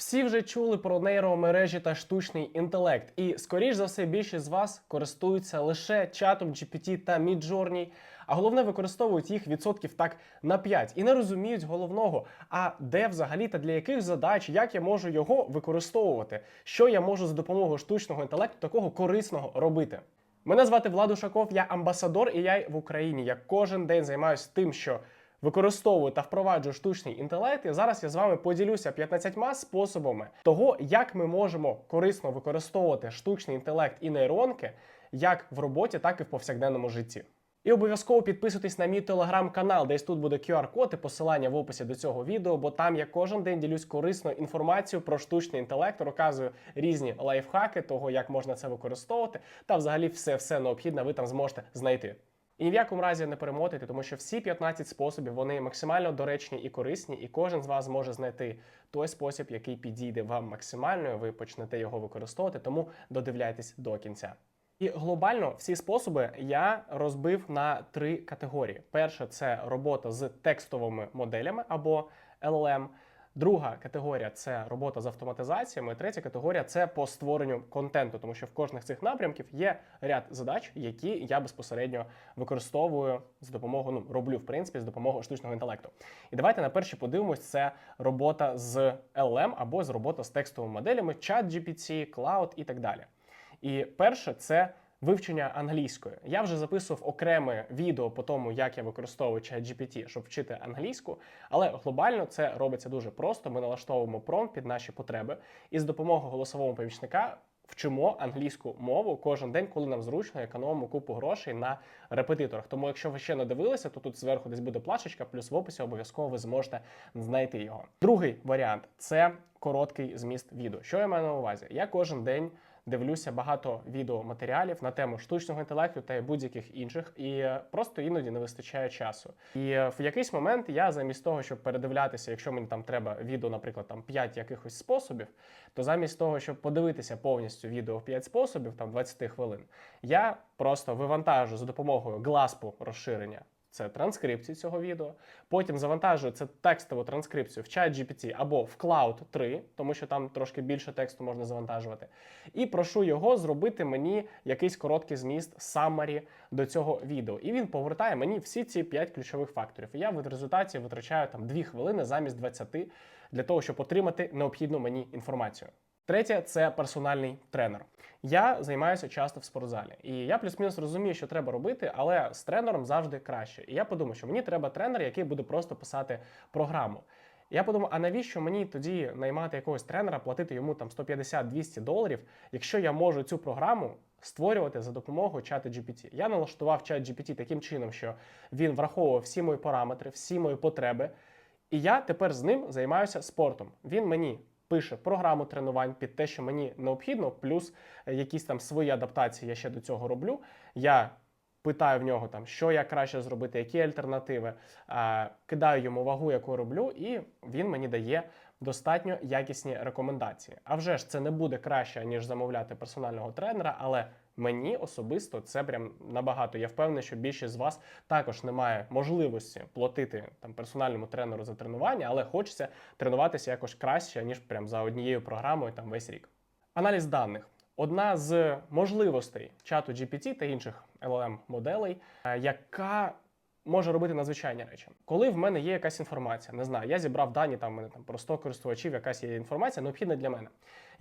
Всі вже чули про нейромережі та штучний інтелект, і скоріш за все більшість з вас користуються лише чатом GPT та Midjourney, а головне використовують їх відсотків так на 5 і не розуміють головного, а де взагалі та для яких задач, як я можу його використовувати, що я можу за допомогою штучного інтелекту такого корисного робити. Мене звати Влад Ушаков, я амбасадор, і я в Україні. Я кожен день займаюся тим, що використовую та впроваджую штучний інтелект. І зараз я з вами поділюся 15 способами того, як ми можемо корисно використовувати штучний інтелект і нейронки як в роботі, так і в повсякденному житті. І обов'язково підписуйтесь на мій телеграм-канал, десь тут буде QR-код і посилання в описі до цього відео, бо там я кожен день ділюсь корисною інформацією про штучний інтелект, розказую різні лайфхаки того, як можна це використовувати, та взагалі все все необхідне ви там зможете знайти. І ні в якому разі не перемотайте, тому що всі 15 способів вони максимально доречні і корисні, і кожен з вас зможе знайти той спосіб, який підійде вам максимально. і Ви почнете його використовувати, тому додивляйтесь до кінця. І глобально всі способи я розбив на три категорії: перша це робота з текстовими моделями або LLM. Друга категорія це робота з автоматизаціями. Третя категорія це по створенню контенту, тому що в кожних цих напрямків є ряд задач, які я безпосередньо використовую з допомогою, ну роблю в принципі з допомогою штучного інтелекту. І давайте на перші подивимось: це робота з LLM або з робота з текстовими моделями, чат GPT, Cloud і так далі. І перше це вивчення англійської. Я вже записував окреме відео по тому, як я використовую ChatGPT, щоб вчити англійську, але глобально це робиться дуже просто. Ми налаштовуємо промпт під наші потреби, і з допомогою голосового помічника. Вчимо англійську мову кожен день, коли нам зручно економимо купу грошей на репетиторах. Тому, якщо ви ще не дивилися, то тут зверху десь буде плашечка, плюс в описі обов'язково ви зможете знайти його. Другий варіант це короткий зміст відео. Що я маю на увазі? Я кожен день дивлюся багато відеоматеріалів на тему штучного інтелекту та будь-яких інших, і просто іноді не вистачає часу. І в якийсь момент я замість того, щоб передивлятися, якщо мені там треба відео, наприклад, там 5 якихось способів, то замість того, щоб подивитися повністю відео в 5 способів, там 20 хвилин, я просто вивантажу за допомогою гласпу розширення. Це транскрипцію цього відео. Потім завантажую це текстову транскрипцію в чат GPT або в Cloud 3, тому що там трошки більше тексту можна завантажувати. І прошу його зробити мені якийсь короткий зміст summary до цього відео. І він повертає мені всі ці 5 ключових факторів. І я в результаті витрачаю там 2 хвилини замість 20 для того, щоб отримати необхідну мені інформацію. Третє це персональний тренер. Я займаюся часто в спортзалі, і я плюс-мінус розумію, що треба робити, але з тренером завжди краще. І я подумав, що мені треба тренер, який буде просто писати програму. Я подумав, а навіщо мені тоді наймати якогось тренера, платити йому там 150-200 доларів, якщо я можу цю програму створювати за допомогою чату GPT. Я налаштував чат GPT таким чином, що він враховував всі мої параметри, всі мої потреби. І я тепер з ним займаюся спортом. Він мені пише програму тренувань під те, що мені необхідно, плюс е, якісь там свої адаптації я ще до цього роблю. Я питаю в нього там, що я краще зробити, які альтернативи, е, кидаю йому вагу, яку роблю, і він мені дає достатньо якісні рекомендації. А вже ж це не буде краще, ніж замовляти персонального тренера, але мені особисто це прям набагато. Я впевнений, що більшість з вас також не має можливості платити там персональному тренеру за тренування, але хочеться тренуватися якось краще, ніж прям за однією програмою там весь рік. Аналіз даних. Одна з можливостей чату GPT та інших LLM моделей, е, яка може робити надзвичайні речі. Коли в мене є якась інформація, не знаю, я зібрав дані, там мене там про 100 користувачів, якась є інформація, необхідна для мене.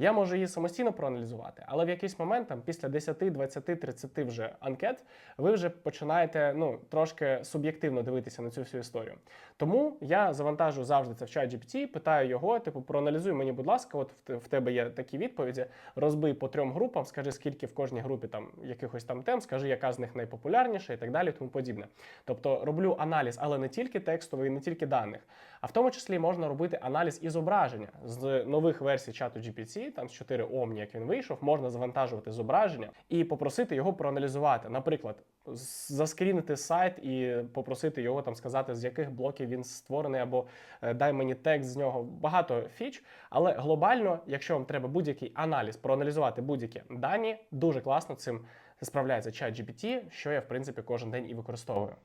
Я можу її самостійно проаналізувати, але в якийсь момент, там після 10, 20, 30 вже анкет, ви вже починаєте ну трошки суб'єктивно дивитися на цю всю історію. Тому я завантажу завжди це в чат GPT, питаю його, типу, проаналізуй мені, будь ласка, от в тебе є такі відповіді, розбий по трьом групам, скажи, скільки в кожній групі там якихось там тем, скажи, яка з них найпопулярніша і так далі, тому подібне. Тобто роблю аналіз, але не тільки текстовий, не тільки даних, а в тому числі можна робити аналіз і зображення з нових версій чату GPT, там з 4 Omni, як він вийшов, можна завантажувати зображення і попросити його проаналізувати. Наприклад, заскрінити сайт і попросити його там сказати, з яких блоків він створений, або е, дай мені текст з нього. Багато фіч, але глобально, якщо вам треба будь-який аналіз, проаналізувати будь-які дані, дуже класно цим справляється чат GPT, що я в принципі кожен день і використовую.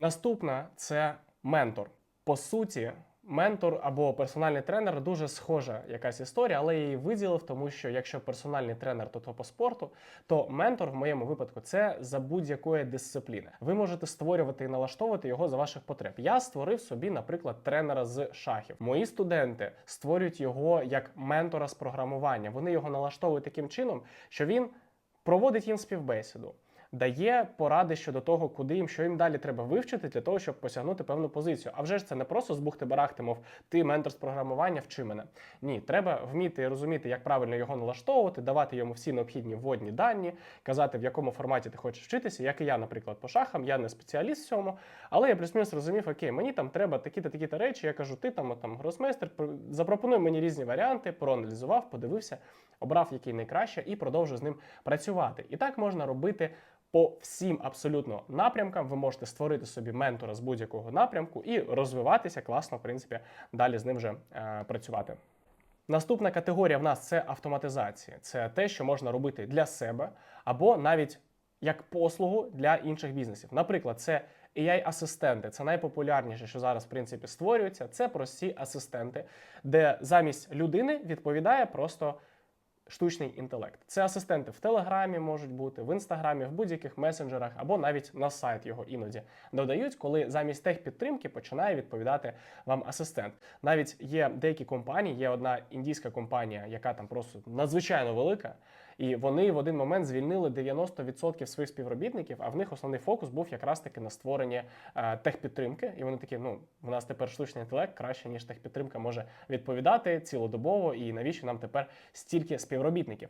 Наступна це ментор. По суті, Ментор або персональний тренер дуже схожа якась історія, але я її виділив, тому що якщо персональний тренер, то, то по спорту, то ментор в моєму випадку це за будь-якої дисципліни. Ви можете створювати і налаштовувати його за ваших потреб. Я створив собі, наприклад, тренера з шахів. Мої студенти створюють його як ментора з програмування. Вони його налаштовують таким чином, що він проводить їм співбесіду дає поради щодо того, куди їм, що їм далі треба вивчити для того, щоб посягнути певну позицію. А вже ж це не просто збухти барахти, мов ти ментор з програмування, вчи мене. Ні, треба вміти розуміти, як правильно його налаштовувати, давати йому всі необхідні вводні дані, казати, в якому форматі ти хочеш вчитися. Як і я, наприклад, по шахам, я не спеціаліст в цьому, але я плюс-мінус розумів, окей, мені там треба такі-то такі-то речі. Я кажу, ти там, там гросмейстер, запропонуй мені різні варіанти, проаналізував, подивився, обрав який найкраще і продовжую з ним працювати. І так можна робити по всім абсолютно напрямкам. Ви можете створити собі ментора з будь-якого напрямку і розвиватися класно, в принципі, далі з ним вже е, працювати. Наступна категорія в нас це автоматизація. Це те, що можна робити для себе або навіть як послугу для інших бізнесів. Наприклад, це AI-асистенти. Це найпопулярніше, що зараз в принципі створюється. Це прості асистенти, де замість людини відповідає просто штучний інтелект. Це асистенти в Телеграмі можуть бути, в інстаграмі, в будь-яких месенджерах або навіть на сайт його іноді додають, коли замість техпідтримки починає відповідати вам асистент. Навіть є деякі компанії, є одна індійська компанія, яка там просто надзвичайно велика. І вони в один момент звільнили 90% своїх співробітників, а в них основний фокус був якраз таки на створенні е, техпідтримки. І вони такі: ну, в нас тепер штучний інтелект краще, ніж техпідтримка може відповідати цілодобово, і навіщо нам тепер стільки співробітників?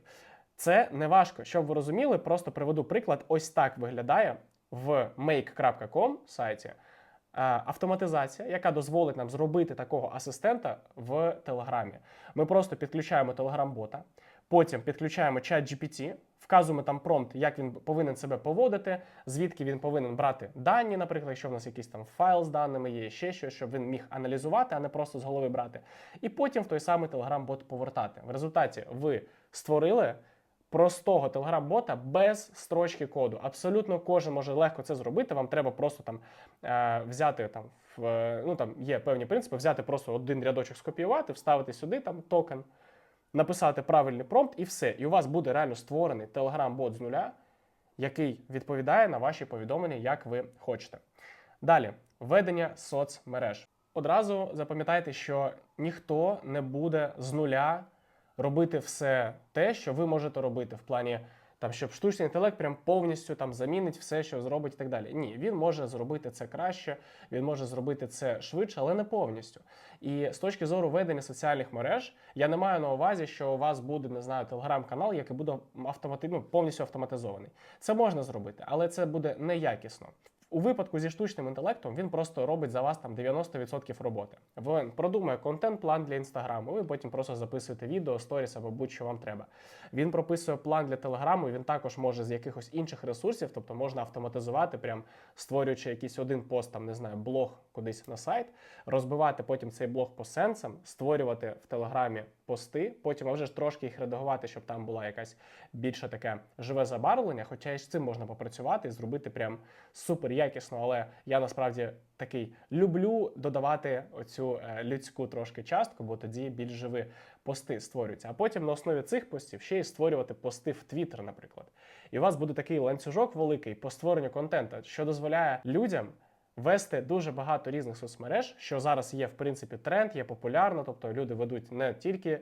Це не важко. Щоб ви розуміли, просто приведу приклад. Ось так виглядає в make.com сайті. Е, Автоматизація, яка дозволить нам зробити такого асистента в Телеграмі. Ми просто підключаємо Telegram-бота, Потім підключаємо чат GPT, вказуємо там промпт, як він повинен себе поводити, звідки він повинен брати дані, наприклад, якщо в нас якийсь там файл з даними є, ще щось, щоб він міг аналізувати, а не просто з голови брати. І потім в той самий Telegram-бот повертати. В результаті ви створили простого Telegram-бота без строчки коду. Абсолютно кожен може легко це зробити. Вам треба просто там е, взяти там. В, ну там є певні принципи, взяти просто один рядочок скопіювати, вставити сюди там токен написати правильний промпт і все. І у вас буде реально створений Telegram-бот з нуля, який відповідає на ваші повідомлення, як ви хочете. Далі, ведення соцмереж. Одразу запам'ятайте, що ніхто не буде з нуля робити все те, що ви можете робити в плані там, щоб штучний інтелект прям повністю там замінить все, що зробить і так далі. Ні, він може зробити це краще, він може зробити це швидше, але не повністю. І з точки зору ведення соціальних мереж, я не маю на увазі, що у вас буде, не знаю, телеграм-канал, який буде автомати... ну, повністю автоматизований. Це можна зробити, але це буде неякісно. У випадку зі штучним інтелектом він просто робить за вас там 90% роботи. Він продумує контент-план для інстаграму. Ви потім просто записуєте відео, сторіс або будь-що вам треба. Він прописує план для телеграму. Він також може з якихось інших ресурсів, тобто можна автоматизувати, прям створюючи якийсь один пост, там не знаю, блог кудись на сайт, розбивати потім цей блог по сенсам, створювати в телеграмі пости, потім а вже ж трошки їх редагувати, щоб там була якась більше таке живе забарвлення. Хоча і з цим можна попрацювати і зробити прям супер якісно. Але я насправді такий люблю додавати оцю е, людську трошки частку, бо тоді більш живі пости створюються. А потім на основі цих постів ще й створювати пости в Твіттер, наприклад. І у вас буде такий ланцюжок великий по створенню контенту, що дозволяє людям. Вести дуже багато різних соцмереж, що зараз є в принципі тренд, є популярно. Тобто люди ведуть не тільки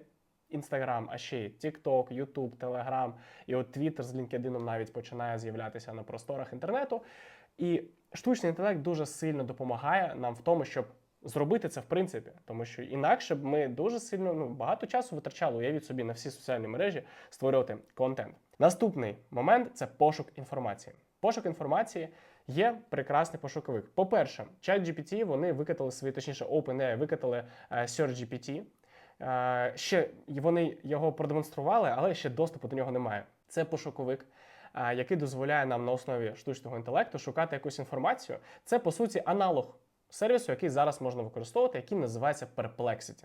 Інстаграм, а ще й TikTok, Ютуб, Телеграм, і от Twitter з LinkedIn навіть починає з'являтися на просторах інтернету. І штучний інтелект дуже сильно допомагає нам в тому, щоб зробити це в принципі, тому що інакше б ми дуже сильно ну багато часу витрачали, уявіть собі на всі соціальні мережі створювати контент. Наступний момент це пошук інформації. Пошук інформації є прекрасний пошуковик. По-перше, ChatGPT вони викатали свої, точніше, OpenAI викатали е, SearchGPT. Е, Ще вони його продемонстрували, але ще доступу до нього немає. Це пошуковик, е, який дозволяє нам на основі штучного інтелекту шукати якусь інформацію. Це по суті аналог сервісу, який зараз можна використовувати, який називається Perplexity.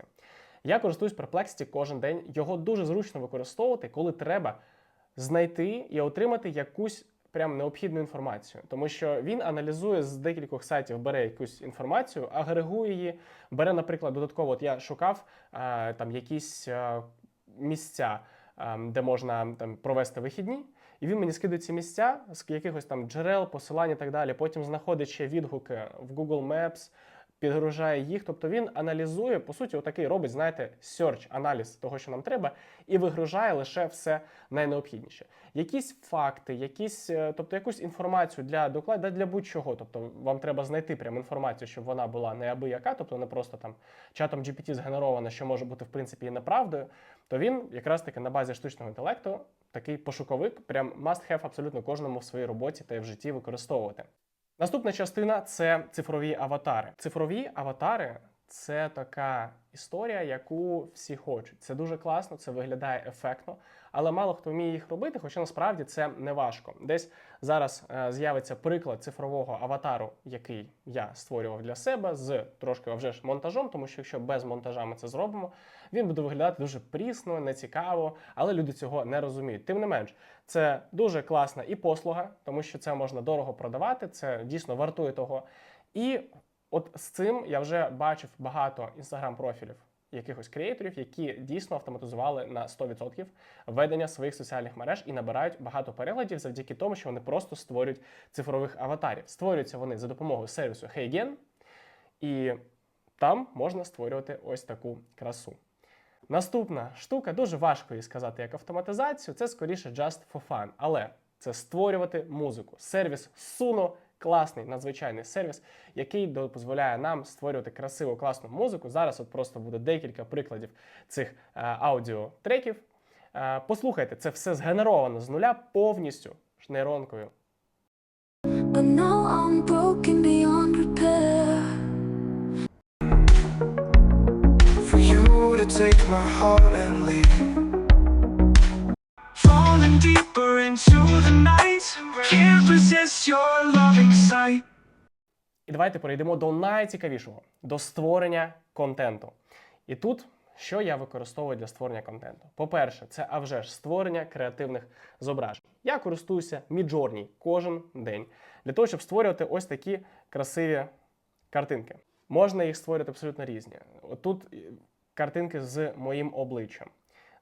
Я користуюсь Perplexity кожен день. Його дуже зручно використовувати, коли треба знайти і отримати якусь прям необхідну інформацію, тому що він аналізує з декількох сайтів, бере якусь інформацію, агрегує її, бере, наприклад, додатково. От я шукав там якісь місця, де можна там провести вихідні. І він мені скидає ці місця з якихось там джерел, посилань і так далі. Потім знаходить ще відгуки в Google Maps, підгружає їх. Тобто він аналізує, по суті, отакий робить, знаєте, search, аналіз того, що нам треба, і вигружає лише все найнеобхідніше. Якісь факти, якісь, е, тобто якусь інформацію для докладу, для будь-чого. Тобто вам треба знайти прям інформацію, щоб вона була неабияка, тобто не просто там чатом GPT згенерована, що може бути в принципі і неправдою. То він якраз таки на базі штучного інтелекту такий пошуковик, прям must have абсолютно кожному в своїй роботі та в житті використовувати. Наступна частина це цифрові аватари. Цифрові аватари це така історія, яку всі хочуть. Це дуже класно, це виглядає ефектно, але мало хто вміє їх робити, хоча насправді це не важко. Десь зараз е, з'явиться приклад цифрового аватару, який я створював для себе з трошки вже ж монтажом, тому що якщо без монтажа ми це зробимо, він буде виглядати дуже прісно, нецікаво, але люди цього не розуміють. Тим не менш, це дуже класна і послуга, тому що це можна дорого продавати, це дійсно вартує того. І от з цим я вже бачив багато інстаграм-профілів якихось креаторів, які дійсно автоматизували на 100% ведення своїх соціальних мереж і набирають багато переглядів завдяки тому, що вони просто створюють цифрових аватарів. Створюються вони за допомогою сервісу HeyGen, і там можна створювати ось таку красу. Наступна штука дуже важко її сказати як автоматизацію. Це скоріше just for fun, але це створювати музику. Сервіс Suno класний, надзвичайний сервіс, який дозволяє нам створювати красиву, класну музику. Зараз от просто буде декілька прикладів цих е, аудіотреків. Е, послухайте, це все згенеровано з нуля повністю ж нейронкою. But now I'm broken beyond repair. For you to take my heart and leave Falling deeper into the night Can't resist your давайте перейдемо до найцікавішого до створення контенту. І тут що я використовую для створення контенту? По-перше, це а вже ж створення креативних зображень. Я користуюся Midjourney кожен день для того, щоб створювати ось такі красиві картинки. Можна їх створювати абсолютно різні. Тут картинки з моїм обличчям,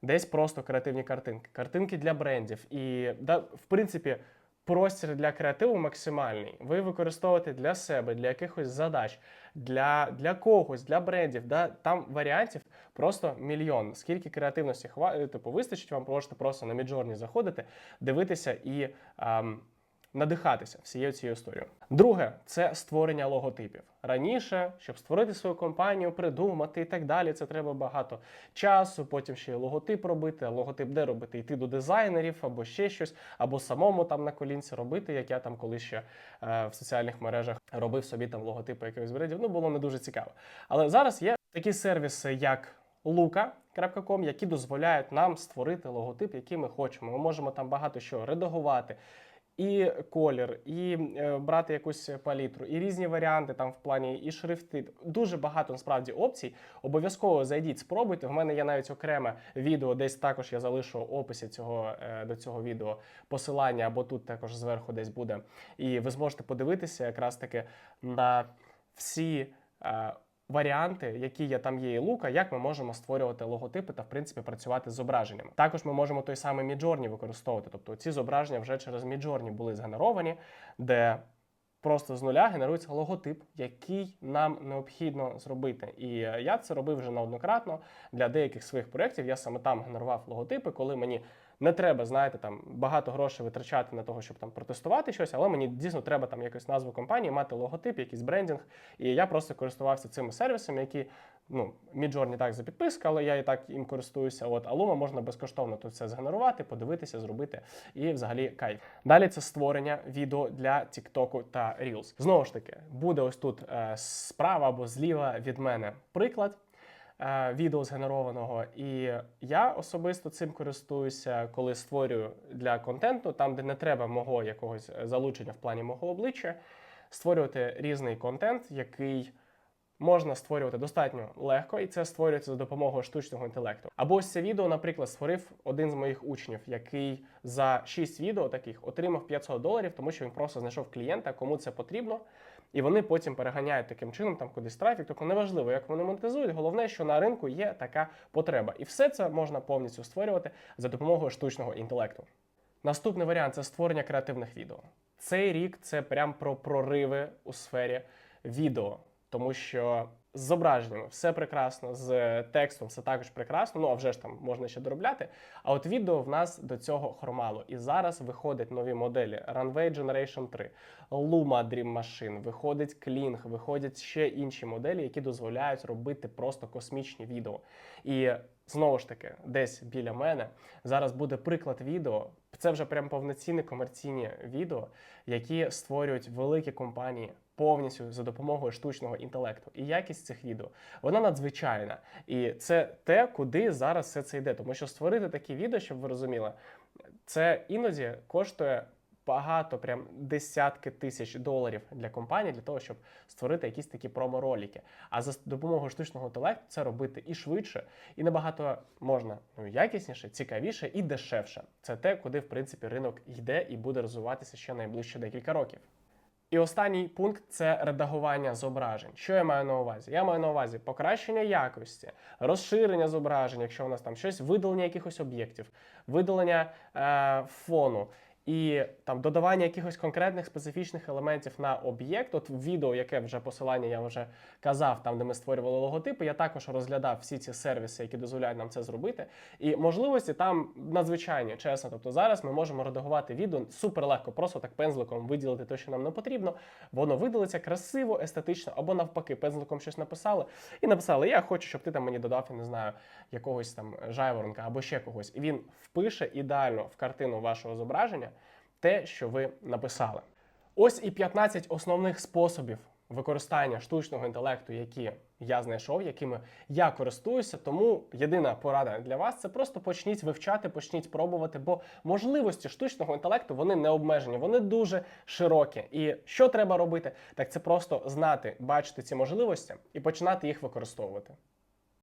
десь просто креативні картинки, картинки для брендів. І да, в принципі, простір для креативу максимальний. Ви використовуєте для себе, для якихось задач, для, для когось, для брендів. Да? Там варіантів просто мільйон. Скільки креативності хва... типу, вистачить, вам просто просто на міджорні заходити, дивитися і. ем, надихатися всією цією історією. Друге це створення логотипів. Раніше, щоб створити свою компанію, придумати і так далі, це треба багато часу. Потім ще й логотип робити. А логотип де робити? Йти до дизайнерів або ще щось, або самому там на колінці робити, як я там колись ще е, в соціальних мережах робив собі там логотипи якихось брендів. Ну було не дуже цікаво. Але зараз є такі сервіси, як Luka.com, які дозволяють нам створити логотип, який ми хочемо. Ми можемо там багато що редагувати. І колір, і е, брати якусь палітру, і різні варіанти там в плані, і шрифти. Дуже багато насправді опцій. Обов'язково зайдіть, спробуйте. В мене є навіть окреме відео, десь також я залишу в описі цього е, до цього відео посилання, або тут також зверху десь буде. І ви зможете подивитися якраз таки на всі. Варіанти, які є там є і лука, як ми можемо створювати логотипи та в принципі працювати з зображеннями. Також ми можемо той самий Midjourney використовувати. Тобто ці зображення вже через Midjourney були згенеровані, де просто з нуля генерується логотип, який нам необхідно зробити. І е, я це робив вже неоднократно для деяких своїх проєктів. Я саме там генерував логотипи, коли мені не треба, знаєте, там багато грошей витрачати на того, щоб там протестувати щось, але мені дійсно треба там якусь назву компанії, мати логотип, якийсь брендінг. І я просто користувався цими сервісами, які ну, Midjourney так за підписка, але я і так їм користуюся. От а можна безкоштовно тут все згенерувати, подивитися, зробити і взагалі кайф. Далі це створення відео для TikTok та Reels. Знову ж таки, буде ось тут е, справа або зліва від мене приклад відео згенерованого. І я особисто цим користуюся, коли створюю для контенту, там, де не треба мого якогось залучення в плані мого обличчя, створювати різний контент, який можна створювати достатньо легко, і це створюється за допомогою штучного інтелекту. Або ось це відео, наприклад, створив один з моїх учнів, який за 6 відео таких отримав 500 доларів, тому що він просто знайшов клієнта, кому це потрібно. І вони потім переганяють таким чином там кудись трафік. Тобто неважливо, як вони монетизують. Головне, що на ринку є така потреба. І все це можна повністю створювати за допомогою штучного інтелекту. Наступний варіант це створення креативних відео. Цей рік це прям про прориви у сфері відео, тому що з зображеннями все прекрасно, з текстом все також прекрасно. Ну а вже ж там можна ще доробляти. А от відео в нас до цього хромало. І зараз виходять нові моделі Runway Generation 3, Luma Dream Machine, виходить Kling, виходять ще інші моделі, які дозволяють робити просто космічні відео. І знову ж таки, десь біля мене зараз буде приклад відео. Це вже прям повноцінні комерційні відео, які створюють великі компанії повністю за допомогою штучного інтелекту. І якість цих відео вона надзвичайна. І це те, куди зараз все це йде. Тому що створити такі відео, щоб ви розуміли, це іноді коштує багато, прям десятки тисяч доларів для компанії для того, щоб створити якісь такі промо-ролики. А за допомогою штучного інтелекту це робити і швидше, і набагато можна ну, якісніше, цікавіше і дешевше. Це те, куди в принципі ринок йде і буде розвиватися ще найближче декілька років. І останній пункт це редагування зображень. Що я маю на увазі? Я маю на увазі покращення якості, розширення зображень, якщо у нас там щось, видалення якихось об'єктів, видалення е, фону. І там додавання якихось конкретних специфічних елементів на об'єкт. От відео, яке вже посилання я вже казав, там де ми створювали логотипи, я також розглядав всі ці сервіси, які дозволяють нам це зробити. І можливості там надзвичайні, чесно. Тобто зараз ми можемо редагувати відео супер легко, просто так пензликом виділити те, що нам не потрібно. Воно видалиться красиво, естетично, або навпаки, пензликом щось написали і написали: Я хочу, щоб ти там мені додав, я не знаю, якогось там жайворонка або ще когось. І він впише ідеально в картину вашого зображення те, що ви написали. Ось і 15 основних способів використання штучного інтелекту, які я знайшов, якими я користуюся. Тому єдина порада для вас це просто почніть вивчати, почніть пробувати, бо можливості штучного інтелекту вони не обмежені, вони дуже широкі. І що треба робити? Так це просто знати, бачити ці можливості і починати їх використовувати.